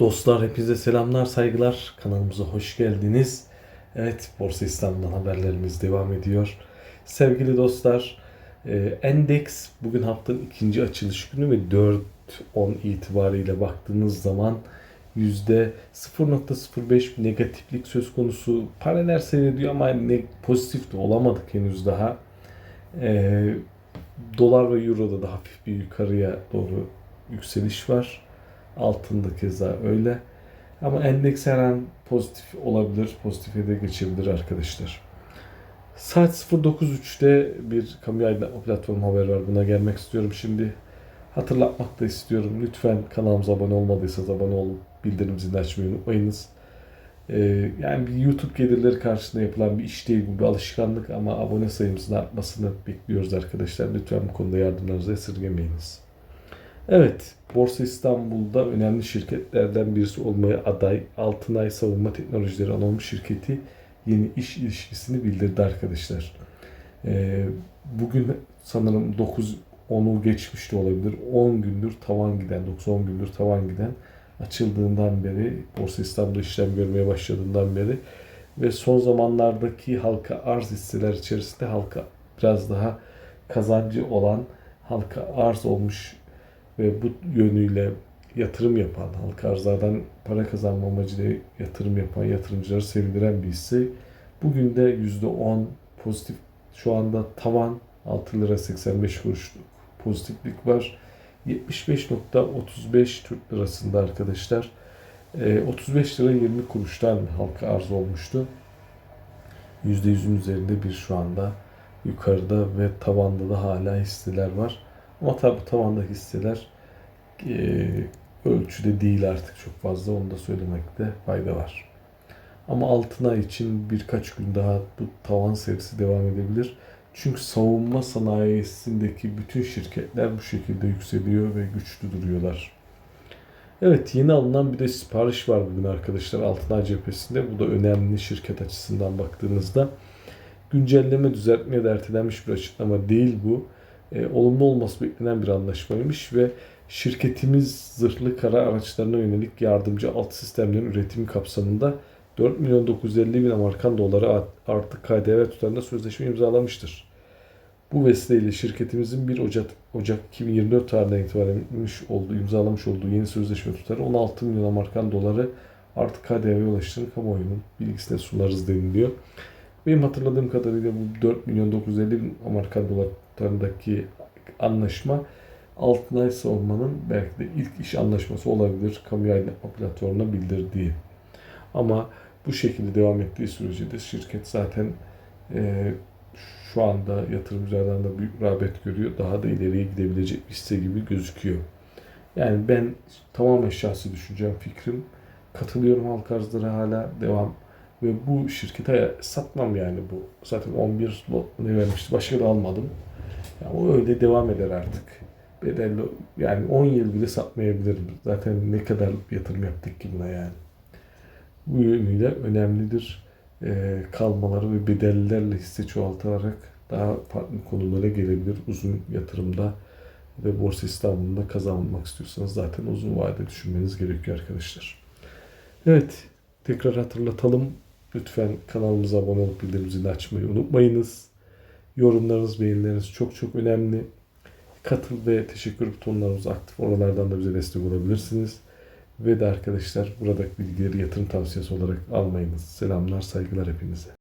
Dostlar hepinize selamlar, saygılar. Kanalımıza hoş geldiniz. Evet, Borsa İstanbul'dan haberlerimiz devam ediyor. Sevgili dostlar, e, endeks bugün haftanın ikinci açılış günü ve 4.10 itibariyle baktığınız zaman %0.05 bir negatiflik söz konusu. Paralel seyrediyor ama ne, pozitif de olamadık henüz daha. E, dolar ve Euro'da da hafif bir yukarıya doğru yükseliş var. Altında keza öyle. Ama endeks her an pozitif olabilir. Pozitife de geçebilir arkadaşlar. Saat 09.03'te bir kamu aydınlatma platformu haber var. Buna gelmek istiyorum şimdi. Hatırlatmak da istiyorum. Lütfen kanalımıza abone olmadıysanız abone olup bildirim zilini açmayı unutmayınız. Ee, yani bir YouTube gelirleri karşısında yapılan bir iş değil bu bir alışkanlık ama abone sayımızın artmasını bekliyoruz arkadaşlar. Lütfen bu konuda yardımlarınızı esirgemeyiniz. Evet, Borsa İstanbul'da önemli şirketlerden birisi olmaya aday Altınay Savunma Teknolojileri Anonim Şirketi yeni iş ilişkisini bildirdi arkadaşlar. Ee, bugün sanırım 9 10'u geçmiş de olabilir. 10 gündür tavan giden, 9-10 gündür tavan giden açıldığından beri, Borsa İstanbul'da işlem görmeye başladığından beri ve son zamanlardaki halka arz hisseler içerisinde halka biraz daha kazancı olan halka arz olmuş ve bu yönüyle yatırım yapan, halka arzlardan para kazanma amacıyla yatırım yapan yatırımcıları sevindiren bir hisse. Bugün de %10 pozitif şu anda tavan 6 lira 85 kuruşluk pozitiflik var. 75.35 Türk lirasında arkadaşlar. E, 35 lira 20 kuruştan halka arz olmuştu. %100'ün üzerinde bir şu anda yukarıda ve tavanda da hala hisseler var. Ama tabi tavanda hisseler e, ölçüde değil artık çok fazla. Onu da söylemekte fayda var. Ama altına için birkaç gün daha bu tavan serisi devam edebilir. Çünkü savunma sanayisindeki bütün şirketler bu şekilde yükseliyor ve güçlü duruyorlar. Evet yeni alınan bir de sipariş var bugün arkadaşlar Altınay cephesinde. Bu da önemli şirket açısından baktığınızda. Güncelleme düzeltme ya da ertelenmiş bir açıklama değil bu. E, olumlu olması beklenen bir anlaşmaymış ve şirketimiz zırhlı kara araçlarına yönelik yardımcı alt sistemlerin üretimi kapsamında 4 milyon 950 bin Amerikan doları artık KDV tutarında sözleşme imzalamıştır. Bu vesileyle şirketimizin 1 Ocak, Ocak 2024 tarihinden itibaren olduğu, imzalamış olduğu yeni sözleşme tutarı 16 milyon Amerikan doları artık KDV ulaştığını kamuoyunun bilgisine sunarız deniliyor. Benim hatırladığım kadarıyla bu 4 milyon 950 bin Amerikan dolar tutarındaki anlaşma Altınay Savunma'nın belki de ilk iş anlaşması olabilir kamu aydınlatma platformuna bildirdiği. Ama bu şekilde devam ettiği sürece de şirket zaten e, şu anda yatırımcılardan da büyük rağbet görüyor. Daha da ileriye gidebilecek bir hisse gibi gözüküyor. Yani ben tamamen şahsi düşüncem, fikrim. Katılıyorum halk arzlara hala devam. Ve bu şirkete satmam yani bu. Zaten 11 lot ne vermişti. Başka da almadım. Yani o öyle devam eder artık. Bedelli yani 10 yıl bile satmayabilirim. Zaten ne kadar yatırım yaptık ki buna yani. Bu yönüyle önemlidir. E, kalmaları ve bedellerle hisse çoğaltarak daha farklı konulara gelebilir uzun yatırımda ve Borsa İstanbul'da kazanmak istiyorsanız zaten uzun vade düşünmeniz gerekiyor arkadaşlar. Evet, tekrar hatırlatalım. Lütfen kanalımıza abone olup bildirim zilini açmayı unutmayınız. Yorumlarınız, beğenileriniz çok çok önemli. Katıl ve teşekkür butonlarımız aktif. Oralardan da bize destek olabilirsiniz. Ve de arkadaşlar buradaki bilgileri yatırım tavsiyesi olarak almayınız. Selamlar, saygılar hepinize.